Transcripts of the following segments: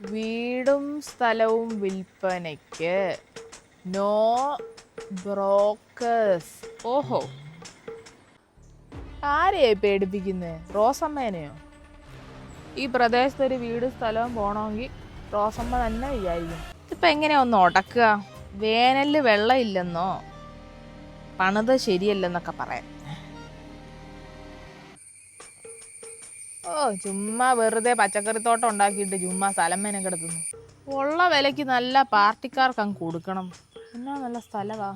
വീടും സ്ഥലവും വിൽപ്പനയ്ക്ക് നോ ബ്രോക്കേഴ്സ്. ഓഹോ. ആരെയാ പേടിപ്പിക്കുന്നത് റോസമ്മേനെയോ? ഈ പ്രദേശത്ത് ഒരു വീട് സ്ഥലവും പോകണമെങ്കിൽ റോസമ്മ തന്നെ വിചാരിക്കും. ഇതിപ്പോൾ എങ്ങനെയാ ഒന്ന് ഉടക്കുക വേനലിൽ വെള്ളമില്ലെന്നോ പണിത് ശരിയല്ലെന്നൊക്കെ പറയാം. ഓ ചുമ്മാ വെറുതെ പച്ചക്കറിത്തോട്ടം ഉണ്ടാക്കിയിട്ട് ചുമ്മാ സ്ഥലം കിടത്തുന്നു ഉള്ള വിലയ്ക്ക് നല്ല പാർട്ടിക്കാർക്ക് അങ്ങ് കൊടുക്കണം. എന്നാ നല്ല സ്ഥലവാ.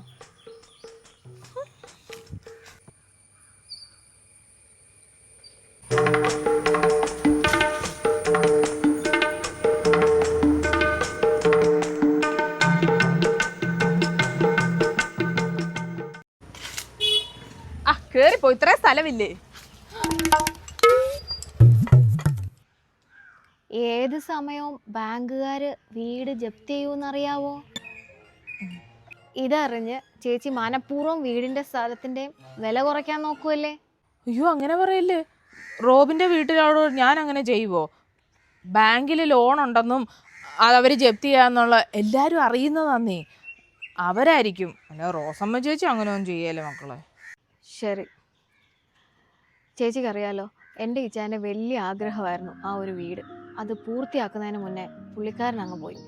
ആ കേറിപ്പോ ഇത്രയും സ്ഥലമില്ലേ? ഏത് സമയവും ബാങ്കുകാർ വീട് ജപ്തി ചെയ്യുമെന്നറിയാവോ? ഇതറിഞ്ഞ് ചേച്ചി മനഃപൂർവം വീടിന്റെ സ്ഥലത്തിന്റെയും വില കുറയ്ക്കാൻ നോക്കുമല്ലേ അയ്യോ അങ്ങനെ പറയല്ലേ? റോബിന്റെ വീട്ടിലോട് ഞാൻ അങ്ങനെ ചെയ്യുവോ? ബാങ്കിൽ ലോൺ ഉണ്ടെന്നും അതവർ ജപ്തി ചെയ്യാന്നുള്ള എല്ലാവരും അറിയുന്നതാന്നേ അവരായിരിക്കും. അല്ല റോസമ്മ ചേച്ചി അങ്ങനെ ഒന്നും ചെയ്യല്ലേ മക്കളെ. ശരി. ചേച്ചിക്കറിയാലോ എന്റെ ഇച്ചാന്റെ വലിയ ആഗ്രഹമായിരുന്നു ആ ഒരു വീട്. അത് പൂർത്തിയാക്കുന്നതിന് മുന്നേ പുള്ളിക്കാരൻ അങ്ങ് പോയി.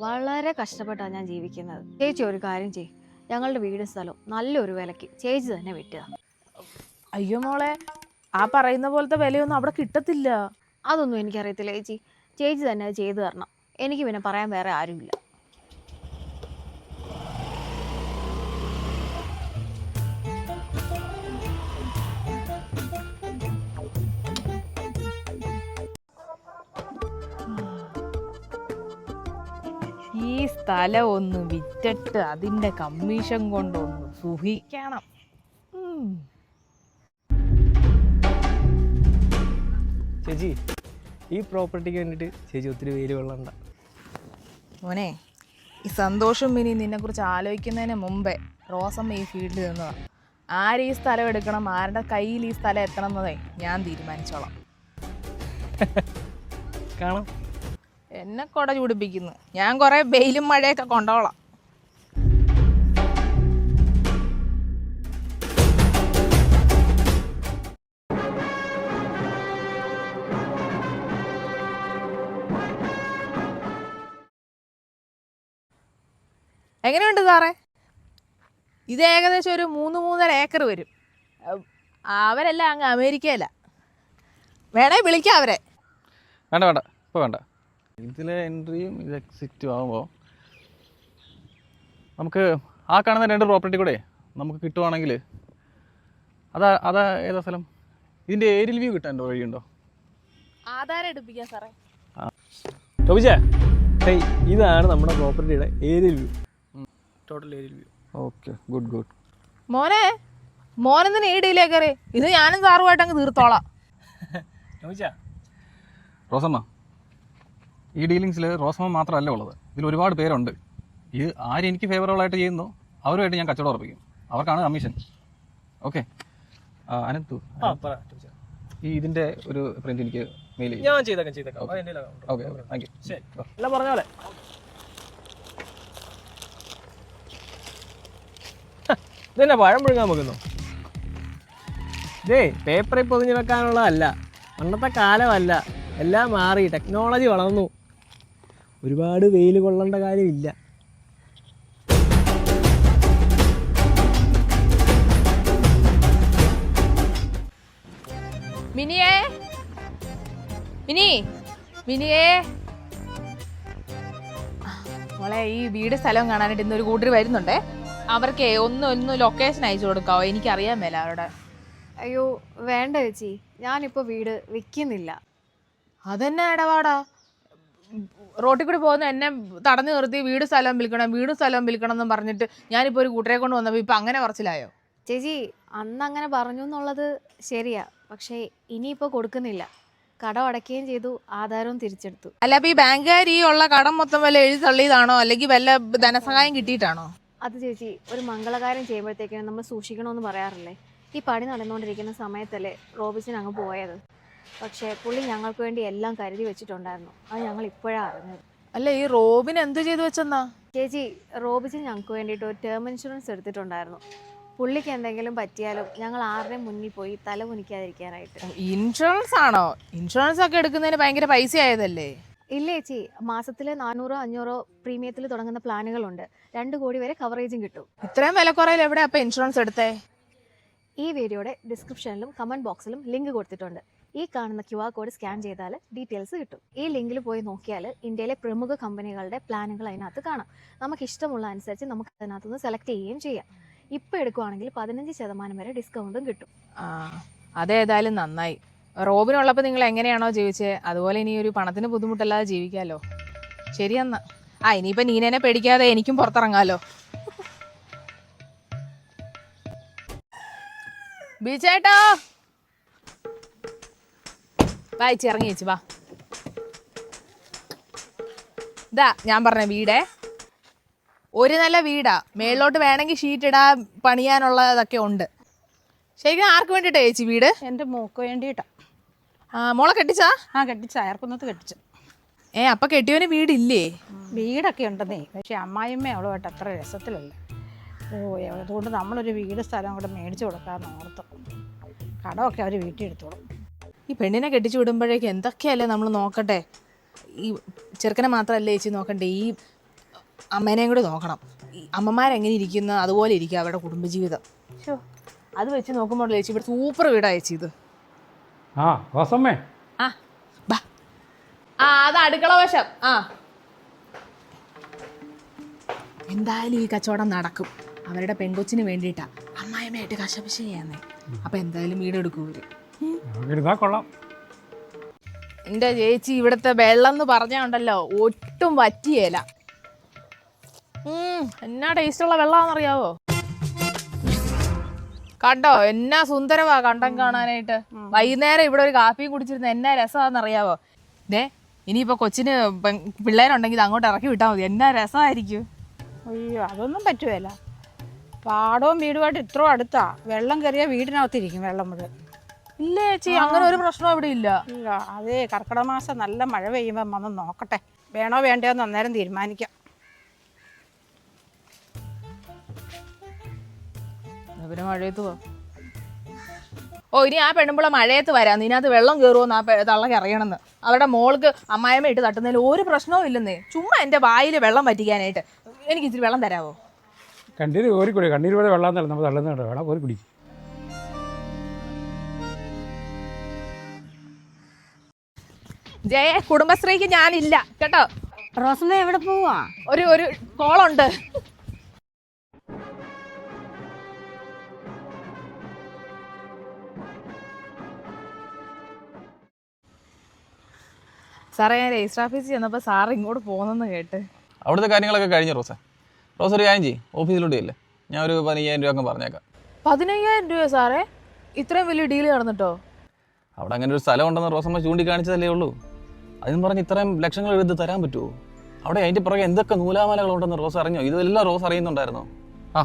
വളരെ കഷ്ടപ്പെട്ടാണ് ഞാൻ ജീവിക്കുന്നത്. ചേച്ചി ഒരു കാര്യം ചെയ്യും. ഞങ്ങളുടെ വീട് സ്ഥലവും നല്ലൊരു വിലയ്ക്ക് ചേച്ചി തന്നെ വിറ്റുക അയ്യോ മോളെ ആ പറയുന്ന പോലത്തെ വിലയൊന്നും അവിടെ കിട്ടത്തില്ല. അതൊന്നും എനിക്കറിയത്തില്ല ചേച്ചി. ചേച്ചി തന്നെ അത് ചെയ്തു തരണം. എനിക്ക് പിന്നെ പറയാൻ വേറെ ആരുമില്ല. സ്ഥലം ഒന്ന് വിറ്റിട്ട് അതിന്റെ കമ്മീഷൻ കൊണ്ടൊന്ന് സുഖിക്കണം. ചേച്ചി ഈ പ്രോപ്പർട്ടിക്ക് വേണ്ടിയിട്ട് ചേച്ചി ഒത്തിരി വെയിൽ കൊള്ളണ്ട മോനെ ഈ സന്തോഷം ഇനി നിന്നെക്കുറിച്ച് ആലോചിക്കുന്നതിന് മുമ്പേ റോസമ്മ ഈ ഫീൽഡിൽ നിന്നതാണ് ആര് ഈ സ്ഥലം എടുക്കണം ആരുടെ കയ്യിൽ ഈ സ്ഥലം എത്തണം എന്നതേ ഞാൻ തീരുമാനിച്ചോളാം. കാണാം. എന്നെ കൊട ചൂടിപ്പിക്കുന്നു. ഞാൻ കുറേ വെയിലും മഴയൊക്കെ കൊണ്ടോളാം. എങ്ങനെയുണ്ട് സാറേ? ഇത് ഏകദേശം ഒരു മൂന്ന് മൂന്നര ഏക്കർ വരും. അവരെല്ലാം അങ്ങ് അമേരിക്കയിലാണ് വേണേ വിളിക്കാം അവരെ. വേണ്ട വേണ്ട. ഇപ്പോൾ വേണ്ട. ഇതിലെ എൻട്രിയും ഇത് എക്സിറ്റും ആകുമ്പോൾ നമുക്ക് ആ കാണുന്ന രണ്ട് പ്രോപ്പർട്ടി കൂടെ നമുക്ക് കിട്ടുവാണെങ്കിൽ അതാ അതാ ഏതാ സ്ഥലം? ഇതിന്റെ ഏരിയൽ വ്യൂ കിട്ടാൻ വഴിയുണ്ടോ? ആധാരം എടുപ്പിക്കാം സാറേ. ടോബിച്ചേ ഇതാണ് നമ്മുടെ പ്രോപ്പർട്ടിയുടെ aerial view total aerial view okay good good മോനെ മോനെന്തിന് ഈ ഡീലേ കയറി? ഇത് ഞാനും സാറുമായിട്ട് അങ്ങ് തീർത്തോളാം. ടോബിച്ചാ റോസമ്മ ഈ ഡീലിങ്സിൽ റോസമ്മ മാത്രമല്ല ഉള്ളത്. ഇതിൽ ഒരുപാട് പേരുണ്ട്. ഇത് ആര് എനിക്ക് ഫേവറബിൾ ആയിട്ട് ചെയ്യുന്നു അവരുമായിട്ട് ഞാൻ കച്ചവടം ഉറപ്പിക്കും. അവർക്കാണ് കമ്മീഷൻ ഓക്കെ അനന്തു. ഈ ഇതിന്റെ ഒരു പ്രിന്റ് എനിക്ക് മെയിൽ ഞാൻ ചെയ്തേക്കാം ചെയ്തേക്കാം. ഓക്കെ താങ്ക് യു ശരി. എല്ലാം പറഞ്ഞ പോലെ. ഇതന്നെ പഴം പുഴുങ്ങാൻ പോകുന്നു ഇതേ പേപ്പറിൽ പൊതിഞ്ഞു വെക്കാനുള്ളതല്ല. പണ്ടത്തെ കാലമല്ല. എല്ലാം മാറി. ടെക്നോളജി വളർന്നു. ഒരുപാട് വെയിൽ കൊള്ളേണ്ട കാര്യമില്ല. മിനിയേ? മിനി? മിനിയേ? മോളെ ഈ വീട് സ്ഥലം കാണാനായിട്ട് ഇന്നൊരു കൂട്ടർ വരുന്നുണ്ടേ. അവർക്ക് ഒന്ന് ഒന്ന് ലൊക്കേഷൻ അയച്ചു കൊടുക്കാവോ? എനിക്കറിയാൻ മേല അവരുടെ. അയ്യോ വേണ്ട ചേച്ചി. ഞാനിപ്പോൾ വീട് വിൽക്കുന്നില്ല അതെന്നെ ഇടപാടാ? റോട്ടിൽ കൂടി പോകുന്ന എന്നെ തടഞ്ഞു നിർത്തി വീട് സ്ഥലം വിൽക്കണം വീട് സ്ഥലം വിൽക്കണം എന്ന് പറഞ്ഞിട്ട് ഞാനിപ്പോൾ ഒരു കൂട്ടരെ കൊണ്ട് വന്നപ്പോൾ ഇപ്പം അങ്ങനെ കുറച്ചിലായോ ചേച്ചി അന്ന് അങ്ങനെ പറഞ്ഞു എന്നുള്ളത് ശരിയാ. പക്ഷേ ഇനിയിപ്പോൾ കൊടുക്കുന്നില്ല. കടം അടയ്ക്കുകയും ചെയ്തു ആധാരവും തിരിച്ചെടുത്തു. അല്ല അപ്പൊ ഈ ബാങ്കുകാർ ഈ ഉള്ള കടം മൊത്തം വല്ല എഴുതി തള്ളിയതാണോ? അല്ലെങ്കിൽ വല്ല ധനസഹായം കിട്ടിയിട്ടാണോ? അത് ചേച്ചി ഒരു മംഗളകാര്യം ചെയ്യുമ്പോഴത്തേക്കും നമ്മൾ സൂക്ഷിക്കണമെന്ന് പറയാറില്ലേ? ഈ പണി നടന്നുകൊണ്ടിരിക്കുന്ന സമയത്തല്ലേ റോബിസിന് അങ്ങ് പോയത്? പക്ഷേ പുള്ളി ഞങ്ങൾക്ക് വേണ്ടി എല്ലാം കരുതി വെച്ചിട്ടുണ്ടായിരുന്നു. അത് ഞങ്ങൾ ഇപ്പോഴാണ് അറിഞ്ഞത്. അല്ല ഈ റോബിന് എന്ത് ചെയ്തു വെച്ചെന്നാ? ചേച്ചി റോബിച്ച് ഞങ്ങൾക്ക് വേണ്ടിയിട്ട് ഒരു ടേം ഇൻഷുറൻസ് എടുത്തിട്ടുണ്ടായിരുന്നു. പുള്ളിക്ക് എന്തെങ്കിലും പറ്റിയാലും ഞങ്ങൾ ആരുടെയും മുന്നിൽ പോയി തല കുനിക്കാതിരിക്കാനായിട്ട്. ഇൻഷുറൻസ് ആണോ? ഇൻഷുറൻസ് ഒക്കെ എടുക്കുന്നതിന് ഭയങ്കര പൈസ ആയതല്ലേ ഇല്ല ചേച്ചി. മാസത്തിൽ നാനൂറോ അഞ്ഞൂറോ പ്രീമിയത്തിൽ തുടങ്ങുന്ന പ്ലാനുകളുണ്ട്. രണ്ട് കോടി വരെ കവറേജും കിട്ടും. ഇത്രയും വിലക്കുറയിൽ എവിടെ അപ്പൊ ഇൻഷുറൻസ് എടുത്തേ? ഈ വീഡിയോയുടെ ഡിസ്ക്രിപ്ഷനിലും കമന്റ് ബോക്സിലും ലിങ്ക് കൊടുത്തിട്ടുണ്ട്. ഈ കാണുന്ന ക്യു ആർ കോഡ് സ്കാൻ ചെയ്താൽ ഡീറ്റെയിൽസ് കിട്ടും. ഈ ലിങ്കിൽ പോയി നോക്കിയാൽ ഇന്ത്യയിലെ പ്രമുഖ കമ്പനികളുടെ പ്ലാനുകൾ അതിനകത്ത് കാണാം. നമുക്ക് ഇഷ്ടമുള്ള അനുസരിച്ച് നമുക്ക് അതിനകത്തുനിന്ന് സെലക്ട് ചെയ്യുകയും ചെയ്യാം. ഇപ്പോൾ എടുക്കുവാണെങ്കിൽ പതിനഞ്ച് ശതമാനം വരെ ഡിസ്കൗണ്ടും കിട്ടും. അതേതായാലും നന്നായി. റോബിനുള്ളപ്പോൾ നിങ്ങൾ എങ്ങനെയാണോ ജീവിച്ചത് അതുപോലെ ഇനി ഒരു പണത്തിന് ബുദ്ധിമുട്ടല്ലാതെ ജീവിക്കാമല്ലോ ശരിയെന്നാ ആ ഇനിയിപ്പോൾ നീനേനെ പേടിക്കാതെ എനിക്കും പുറത്തിറങ്ങാമല്ലോ ബീച്ചേട്ടോ വായിച്ച് ഇറങ്ങി വെച്ചു വാ. ഇതാ ഞാൻ പറഞ്ഞ വീടേ. ഒരു നല്ല വീടാ. മേളിലോട്ട് വേണമെങ്കിൽ ഷീറ്റ് ഇടാ പണിയാനുള്ളതൊക്കെ ഉണ്ട്. ശരിക്കും ആർക്ക് വേണ്ടിയിട്ടാ ചേച്ചി വീട്? എന്റെ മോക്ക് വേണ്ടിയിട്ടാ. ആ മോളെ കെട്ടിച്ചാ ആ കെട്ടിച്ച അയർക്കുന്നത്ത് കെട്ടിച്ചു. ഏ അപ്പൊ കെട്ടിയവന് വീടില്ലേ? വീടൊക്കെ ഉണ്ടെന്നേ. പക്ഷെ അമ്മായിമ്മ അവളുമായിട്ട് അത്ര രസത്തിലല്ല. ഓ അതുകൊണ്ട് നമ്മളൊരു വീട് സ്ഥലം കൂടെ മേടിച്ചു കൊടുക്കാമെന്ന് ഓർത്തു. കടമൊക്കെ അവർ വീട്ടിൽ എടുത്തോളും. ഈ പെണ്ണിനെ കെട്ടിച്ചു വിടുമ്പോഴേക്ക് എന്തൊക്കെയല്ലേ നമ്മൾ നോക്കട്ടെ? ഈ ചെറുക്കനെ മാത്രമല്ലേ ചേച്ചി നോക്കണ്ടേ? ഈ അമ്മേനെയും കൂടി നോക്കണം. ഈ അമ്മമാരെങ്ങനെ ഇരിക്കുന്ന? അതുപോലെ ഇരിക്കുക അവരുടെ കുടുംബജീവിതം. ശോ, അത് വെച്ച് നോക്കുമ്പോൾ ചേച്ചി ഇവിടെ സൂപ്പർ വീടാ ചേച്ചി ഇത്. ആ റോസമ്മേ. ആ ബാ. ആ അത് അടുക്കള വശം. ആ. എന്തായാലും ഈ കച്ചവടം നടക്കും. അവരുടെ പെൺകൊച്ചിന് വേണ്ടിയിട്ടാ. അമ്മായിമ്മയായിട്ട് കശപിശ ചെയ്യാന്നേ അപ്പൊ എന്തായാലും വീട് എടുക്കും ഇവർ. ഇരുന്നാ കൊള്ളാം. എന്റെ ചേച്ചി ഇവിടുത്തെ വെള്ളം എന്ന് പറഞ്ഞുണ്ടല്ലോ ഒട്ടും പറ്റിയേല എന്നാ എന്നാ ടേസ്റ്റുള്ള വെള്ളാന്നറിയാവോ കണ്ടോ എന്നാ സുന്ദരവാ കണ്ടം കാണാനായിട്ട്. വൈകുന്നേരം ഇവിടെ ഒരു കാപ്പിയും കുടിച്ചിരുന്ന എന്നാ രസമാണെന്നറിയാവോ ദേ ഇനിയിപ്പോ കൊച്ചിന് പിള്ളേരുണ്ടെങ്കിൽ അങ്ങോട്ട് ഇറക്കി വിട്ടാൽ മതി. എന്നാ രസമായിരിക്കും. അയ്യോ അതൊന്നും പറ്റുകയില്ല പാടവും വീടുമായിട്ട് ഇത്രയും അടുത്താ. വെള്ളം കയറിയ വീടിനകത്തിരിക്കും വെള്ളം മുഴുവൻ. ഇല്ല ചേച്ചി അങ്ങനെ ഒരു പ്രശ്നം അവിടെ ഇല്ല. ഇല്ല അതേ കർക്കിടക മാസം നല്ല മഴ പെയ്യുമ്പം വന്ന് നോക്കട്ടെ. വേണോ വേണ്ടയോ എന്ന് അന്നേരം തീരുമാനിക്കാം. പിന്നെ മഴയത്ത് പോ. ഓ ഇനി ആ പെണ്ണുമ്പോൾ മഴയത്ത് വരാം. ഇതിനകത്ത് വെള്ളം കയറുമെന്ന് ആ തള്ളക്ക് അറിയണമെന്ന്. അവരുടെ മോൾക്ക് അമ്മായിമ്മ ഇട്ട് തട്ടുന്നതിൽ ഒരു പ്രശ്നവും ഇല്ലെന്നേ. ചുമ്മാ എന്റെ വായിൽ വെള്ളം പറ്റിക്കാനായിട്ട് എനിക്ക് ഇച്ചിരി വെള്ളം തരാവോ? കണ്ണീര് കുടി കണ്ണീര് പോലെ വെള്ളം നമ്മൾ തള്ളുന്നുണ്ട് വേണം ഒരു കുടിക്കും ജയ കുടുംബശ്രീക്ക് ഞാനില്ല. കേട്ടോ? റോസമ്മ എവിടെ പോവാ? ഒരു ഒരു കോളുണ്ട്. സാറേ ഞാൻ രജിസ്റ്റർ ഓഫീസിൽ ചെന്നപ്പോൾ സാർ ഇങ്ങോട്ട് പോകുന്നെന്ന് കേട്ട്. അവിടുത്തെ കാര്യങ്ങളൊക്കെ കഴിഞ്ഞു റോസ? റോസ് ഒരു കാര്യം ചെയ്യും. ഓഫീസിലോട്ട് ഇല്ല ഞാൻ ഒരു പതിനയ്യായിരം രൂപ അങ്ങ് പറഞ്ഞേക്കാം. പതിനയ്യായിരം രൂപ സാറേ? ഇത്രയും വലിയ ഡീൽ നടന്നിട്ടോ? അവിടെ അങ്ങനെ ഒരു സ്ഥലം ഉണ്ടെന്ന് റോസമ്മ ചൂണ്ടിക്കാണിച്ചതല്ലേ ഉള്ളൂ. അതിന് പറഞ്ഞ് ഇത്രയും ലക്ഷങ്ങൾ എടുത്ത് തരാൻ പറ്റുമോ അവിടെ അതിന്റെ പുറകെ എന്തൊക്കെ നൂലാമാലകളുണ്ടെന്ന് റോസ് അറിഞ്ഞോ? ഇതെല്ലാം റോസ് അറിയുന്നുണ്ടായിരുന്നോ? ആ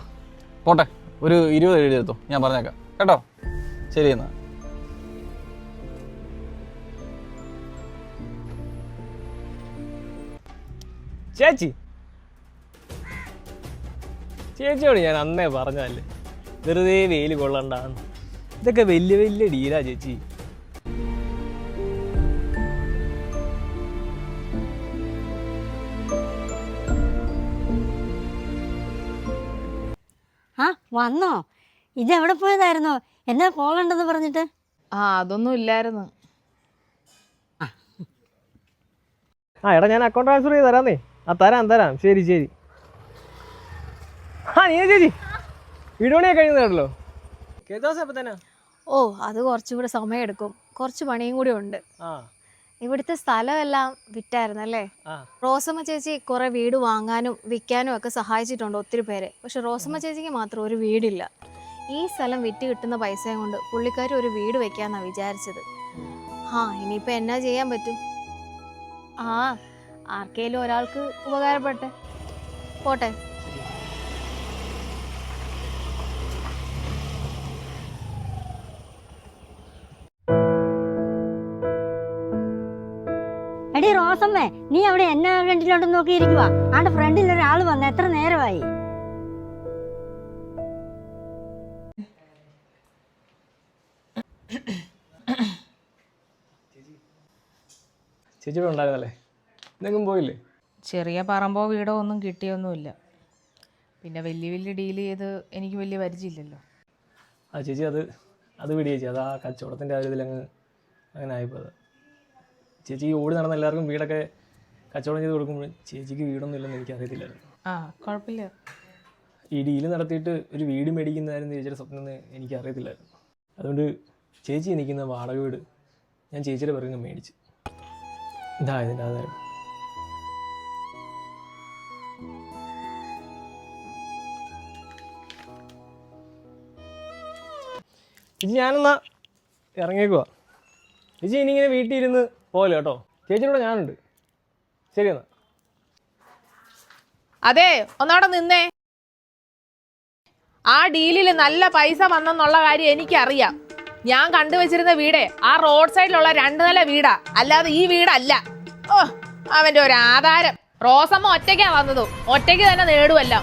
പോട്ടെ. ഒരു ഇരുപത് എഴുതിയെടുത്തോ ഞാൻ പറഞ്ഞേക്കാം. കേട്ടോ? ശരി എന്നാൽ ചേച്ചി. ചേച്ചിയോട് ഞാൻ അന്നേ പറഞ്ഞല്ലേ വെറുതെ വെയിൽ കൊള്ളണ്ടാന്ന്. ഇതൊക്കെ വലിയ വലിയ ഡീലാ ചേച്ചി. ആ വന്നോ? എവിടെ പോയതായിരുന്നോ? എന്നാ കോളുണ്ടെന്ന് പറഞ്ഞിട്ട്? ആ അതൊന്നും ഇല്ലായിരുന്നു. ആ. എടാ ഞാൻ അക്കൗണ്ട് ട്രാൻസ്ഫർ ചെയ്ത് തരാന്നേ ആ തരാം തരാം. ശരി ശരി. ആ നീ ചേച്ചി. വീടുപണിയാ കഴിയുന്നതാണല്ലോ കേട്ടോ അപ്പം തന്നെ ഓ അത് കുറച്ചുകൂടെ സമയമെടുക്കും കുറച്ച് പണിയും കൂടി ഉണ്ട്. ആ. ഇവിടുത്തെ സ്ഥലമെല്ലാം വിറ്റായിരുന്നല്ലേ? അല്ലേ റോസമ്മ ചേച്ചി കുറെ വീട് വാങ്ങാനും വിൽക്കാനും ഒക്കെ സഹായിച്ചിട്ടുണ്ട് ഒത്തിരി പേരെ. പക്ഷെ റോസമ്മ ചേച്ചിക്ക് മാത്രം ഒരു വീടില്ല. ഈ സ്ഥലം വിറ്റ് കിട്ടുന്ന പൈസയും കൊണ്ട് പുള്ളിക്കാർ ഒരു വീട് വെക്കാന്നാ വിചാരിച്ചത്. ആ ഇനിയിപ്പോൾ എന്നാ ചെയ്യാൻ പറ്റും? ആ ആർക്കേലും ഒരാൾക്ക് ഉപകാരപ്പെട്ടെ പോട്ടെ. റോസമ്മേ നീ അവിടെ എന്നെ ഫ്രണ്ടിലോട്ട് നോക്കിയിരിക്കുവാ. ആണ്ട് ഫ്രണ്ടിൽ ഒരാൾ വന്ന് എത്ര നേരമായി? ചേച്ചി ഇവിടെ ഉണ്ടായിരുന്നല്ലേ? ഇന്നെങ്കിലും പോയില്ലേ? ചെറിയ പറമ്പോ വീടോ ഒന്നും കിട്ടിയൊന്നുമില്ല. പിന്നെ വലിയ വലിയ ഡീൽ ചെയ്ത് എനിക്ക് വലിയ പരിചയമില്ലല്ലോ. ആ ചേച്ചി അത് അത് വിടിയേച്ചി. അത് ആ കച്ചവടത്തിന്റെ കാര്യത്തിൽ അങ്ങ് അങ്ങനെ ആയിപ്പോയത്. ചേച്ചി ഓടി നടന്ന എല്ലാവർക്കും വീടൊക്കെ കച്ചവടം ചെയ്ത് കൊടുക്കുമ്പോൾ ചേച്ചിക്ക് വീടൊന്നും ഇല്ലെന്ന് എനിക്ക് അറിയത്തില്ലായിരുന്നു. ആ കുഴപ്പമില്ല. ഈ ഡീൽ നടത്തിയിട്ട് ഒരു വീട് മേടിക്കുന്നതായിരുന്നു ചേച്ചിയുടെ സ്വപ്നം എന്ന് എനിക്ക് അറിയത്തില്ലായിരുന്നു. അതുകൊണ്ട് ചേച്ചി നിൽക്കുന്ന വാടക വീട് ഞാൻ ചേച്ചിയുടെ പിറകെ മേടിച്ചു. ഇതാ ഇതിന്റെ ആധാരം. ചേച്ചി ഞാനെന്നാ ഇറങ്ങിയേക്കുവാ. ചേച്ചി ഇനിയിങ്ങനെ വീട്ടിൽ പോലെ കേട്ടോ? ചേച്ചിയുടെ കൂടെ ഞാനുണ്ട്. ശരി എന്നാ. അതെ ഒന്നവിടെ നിന്നേ. ആ ഡീലിൽ നല്ല പൈസ വന്നെന്നുള്ള കാര്യം എനിക്കറിയാം. ഞാൻ കണ്ടുവച്ചിരുന്ന വീടേ ആ റോഡ് സൈഡിലുള്ള രണ്ട് നില വീടാ. അല്ലാതെ ഈ വീടല്ല. ഓ അവന്റെ ഒരു ആധാരം. റോസമ്മ ഒറ്റയ്ക്കാ വന്നതും. ഒറ്റയ്ക്ക് തന്നെ നേടുമല്ല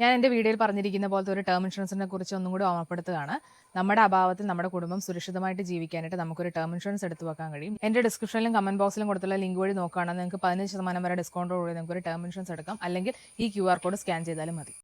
ഞാൻ എന്റെ വീഡിയോയിൽ പറഞ്ഞിരിക്കുന്ന പോലത്തെ ഒരു ടേം ഇൻഷുറൻസിനെ കുറിച്ച് ഒന്നും കൂടി ഓർമ്മപ്പെടുത്തുകയാണ്. നമ്മുടെ അഭാവത്തിൽ നമ്മുടെ കുടുംബം സുരക്ഷിതമായിട്ട് ജീവിക്കാനായിട്ട് നമുക്കൊരു ടേം ഇൻഷുറൻസ് എടുത്തു വെക്കാൻ കഴിയും. എന്റെ ഡിസ്ക്രിപ്ഷനിലും കമന്റ് ബോക്സിലും കൊടുത്തുള്ള ലിങ്ക് വഴി നോക്കുകയാണെങ്കിൽ നിങ്ങൾക്ക് പതിനഞ്ച് ശതമാനം വരെ ഡിസ്കൗണ്ടോടുകൂടി നിങ്ങൾക്ക് ഒരു ടേം ഇൻഷുറൻസ് എടുക്കാം. അല്ലെങ്കിൽ ഈ ക്യു ആർ കോഡ് സ്കാൻ ചെയ്താലും മതി.